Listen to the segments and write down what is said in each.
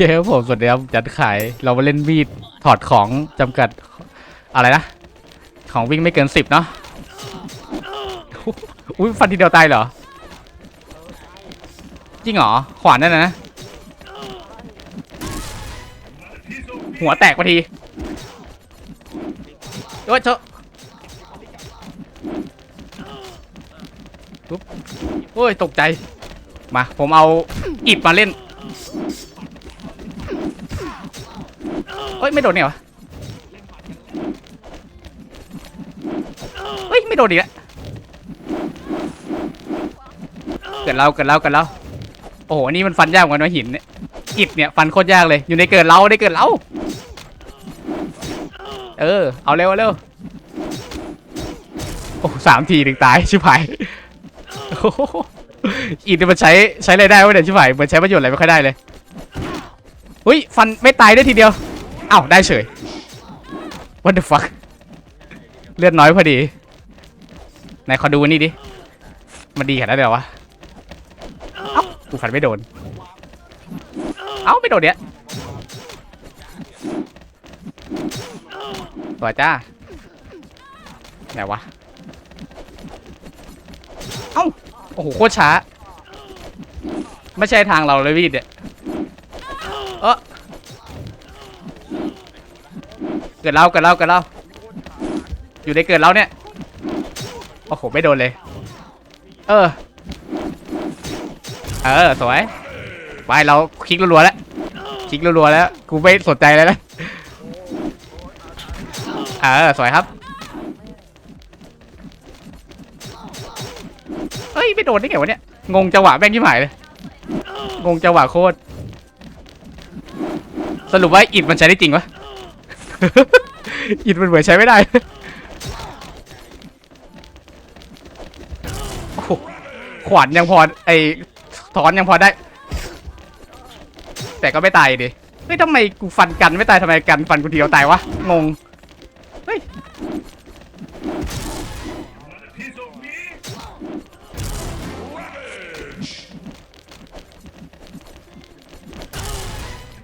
คครับผมสวัสดีครับจัดขายเรามาเล่นมีดถอดของจำกัดอะไรนะ ของวิ่งไม่เกินสิบเนาะอุ้ยฟันทีเดียวตายเหรอ จริงเหรอ ขวานนั่นนะ หัวแตกพอทีโอ้ยเจ้าปุ๊บโอ้ย ตกใจ มา ผมเอาอิดมาเล่น เฮ้ยไม่โดนเนี่ยวะเฮ้ยไม่โดนอีกแล้วเกิดเราเกิดเราเกิดเราโอ้โหนี่มันฟันยากกว่าน้อยหินเนี่ยอิดเนี่ยฟันโคตรยากเลย อยู่ในเกิดเราได้เกิดเราเออเอาเร็วเอาเร็วโอ้สามทีถึงตายชิบหายอิฐเนี่ยมันใช้ใช้อะไรได้วะเนี่ยชิบหายเหมือนใช้ประโยชน์อะไรไม่ค่อยได้เลย อุ้ยฟันไม่ตายได้ทีเดียว อ้าได้เฉย what the fuck เลือดน้อยพอดีไหนขอดูนี่ดิ มันดีขนาดนั้นเลยวะ เอ้ากูฟันไม่โดน เอ้า ไม่โดนเนี่ยตัวจ้า ไหนวะ เอ้า โอ้โห โคตรช้า ไม่ใช่ทางเราเลยพี่เนี่ย เกิดเราเกิดเราเกิดเราอยู่ในเกิดเราเนี่ยโอ้โหไม่โดนเลย เออ เออสวยไปเราคลิกรัวๆแล้วคลิกรัวๆแล้วกูไม่สนใจแล้วนะเออสวยครับเอ้ยไม่โดนได้ไงวะเนี่ยงงจังหวะแม่งที่หมายเลยงงจังหวะโคตรสรุปว่าอิดมันใช้ได้จริงปะ อิดมันเหมือนใช้ไม่ได้ขวานยังพอไอ้ถอนยังพอได้ แต่ก็ไม่ตายดิเฮ้ยทำไมกูฟันกันไม่ตายทำไมกันฟันกูเดียวตายวะงงเฮ้ย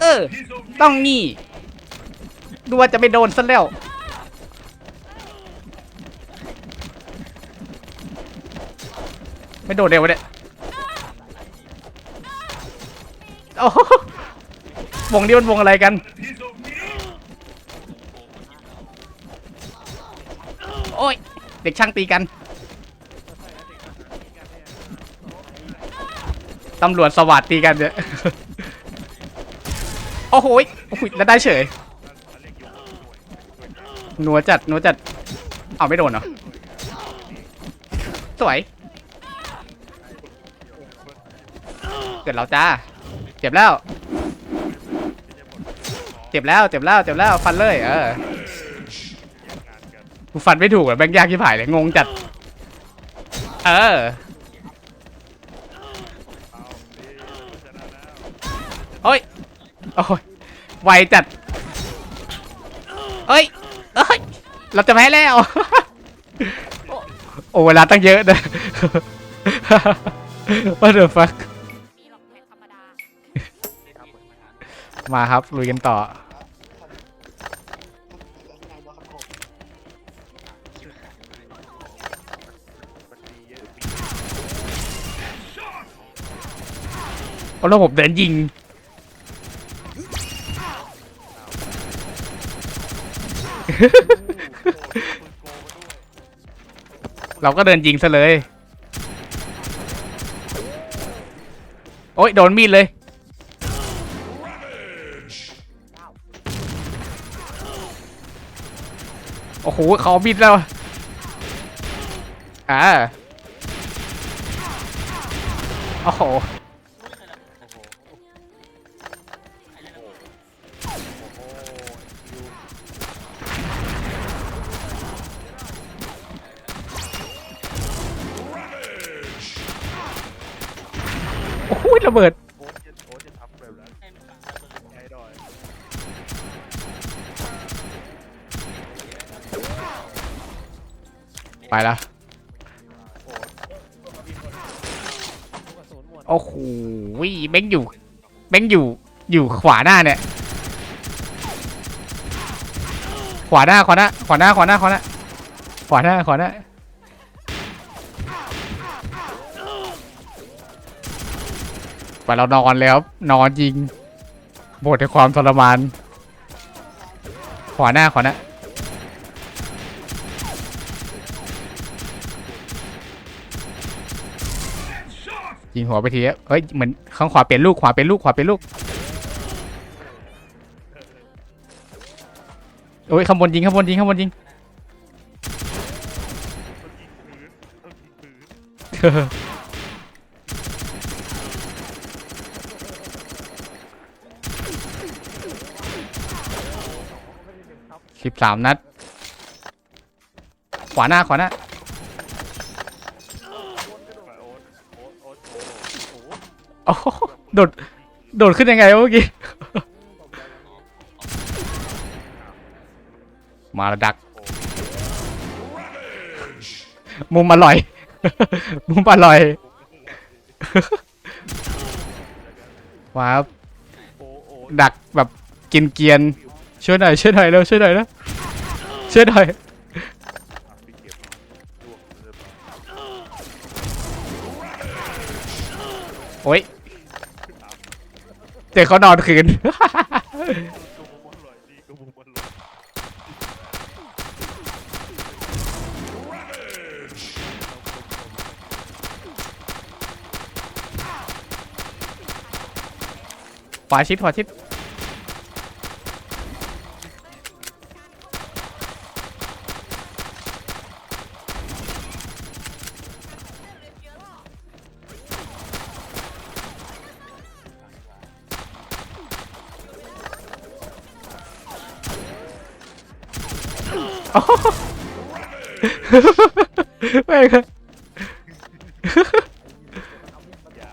เออต้องนี่ ดูว่าจะไม่โดนซะแล้วไม่โดนเร็วเนี่ยโอ้โหวงนี้มันวงอะไรกัน โอ้ย เด็กช่างตีกัน ตำรวจสวัสดตีกันเนี่ย โอ้โหยโอ้โหแล้วได้เฉย หนัวจัดหนัวจัดเอาไม่โดนเหรอ สวย เกิดเราจ้า เจ็บแล้ว เจ็บแล้ว เจ็บแล้ว เจ็บแล้ว ฟันเลย เออ กูฟันไม่ถูกอะแบงค์ยากที่ผ่ายเลย งงจัด เออ โอ้ย โอ้ย ไวจัด เอ้ย เอ้ยเราจะแพ้แล้ว โอ้เวลาตั้งเยอะนะ What the fuck มีหรอกแท็กมามาครับลุยกันต่อเอาแล้วผมเดินยิง เราก็เดินยิงซะเลย โอ้ยโดนมีดเลยโอ้โหเขาบิดแล้ว อ่า โอ้โห ระเบิดโค้ชจะโค้ชจะทำแบบนั้นไอ้ดอยไปละโอ้โหแม่งอยู่แม่งอยู่อยู่ขวาหน้าเนี่ย ขวาหน้าขวาหน้าขวาหน้าขวาหน้าขวาหน้าขวาหน้าขวาหน้า ไปเรานอนแล้วนอนจริงบทในความทรมาน ขวาหน้าขวาหน้ายิงหัวไปทีเอ้ย เหมือนข้างขวาเปลี่ยนลูก ขวาเปลี่ยนลูก ขวาเปลี่ยนลูก โอ้ยข้างบนยิงข้างบนยิงข้างบนยิงต้องยิงพื้นต้องยิงพื้น สิบสามนัด ขวาหน้า ขวาหน้าโอ๊ตโอ๊ตโอ๊ตโอ๊ตโอ๊ตโอ้โหโดด โดดขึ้นยังไงวะเมื่อกี้ มาแล้วดัก มุมอร่อย มุมอร่อยว้าวดักแบบกินเกียน ช่วยหน่อยช่วยหน่อยเร็วช่วยหน่อยนะช่วยหน่อยโอ้ยเจอเขานอนคืนก็มุมอร่อยดีก็มุมอร่อยขวาชิดขวาชิด ไม่งอย่า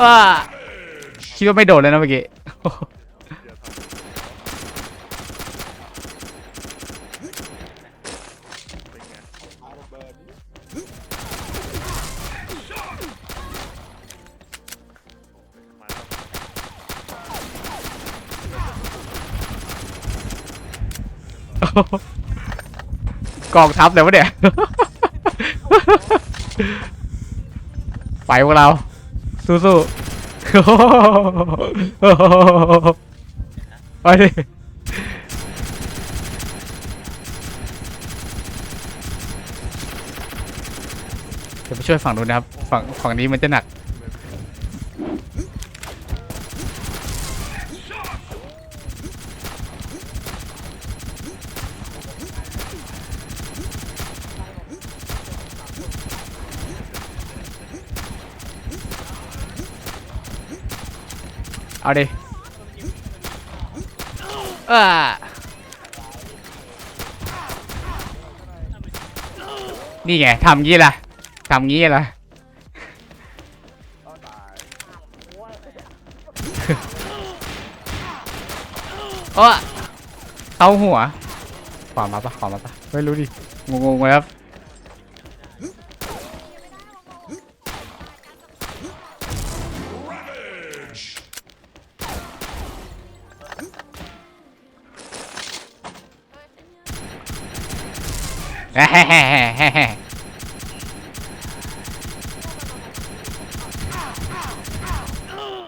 อ่าคิดว่าไม่โดดเลยนะเมื่อกี้ กองทัพเลยวะเนี่ย ไปพวกเรา สู้ๆไปดิเดี๋ยวไปช่วยฝั่งนู้นนะครับ ฝั่งฝั่งนี้มันจะหนัก เอาดิอ่านี่ไงทำงี้ล่ะทำงี้ล่ะโอ้เข้าหัวขวามาปะขวามาปะไม่รู้ดิงงๆเลย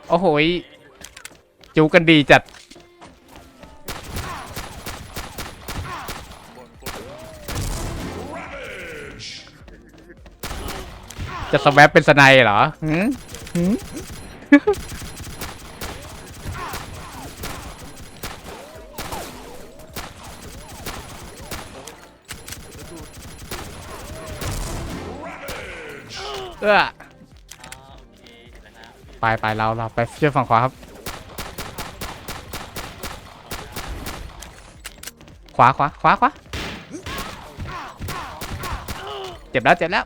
โอ้โหจูกันดีจัด จะสแวปเป็นสไนเหรอหืมหืม เออไปไปเราเราไปเชื่อฝั่งขวาครับ ขวาขวาขวาขวาเจ็บแล้วเจ็บแล้ว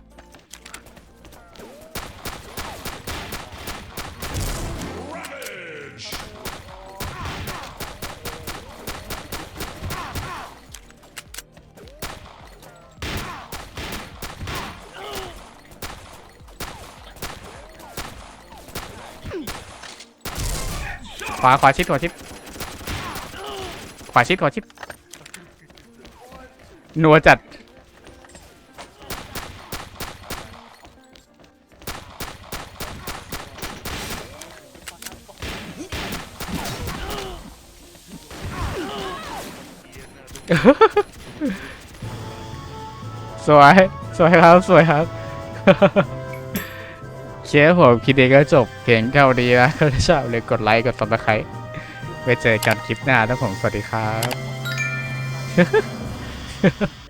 ขวาขวาชิดขวาชิดขวาชิดขวาชิดนัวจัดสวย สวยครับ สวยครับ เคผมคลิปนี้ก็จบเพียงเท่านี้นะถ้าชอบเลยกดไลค์กดซับสไครต์ไว้เจอกันคลิปหน้าทั้งผมสวัสดีครับ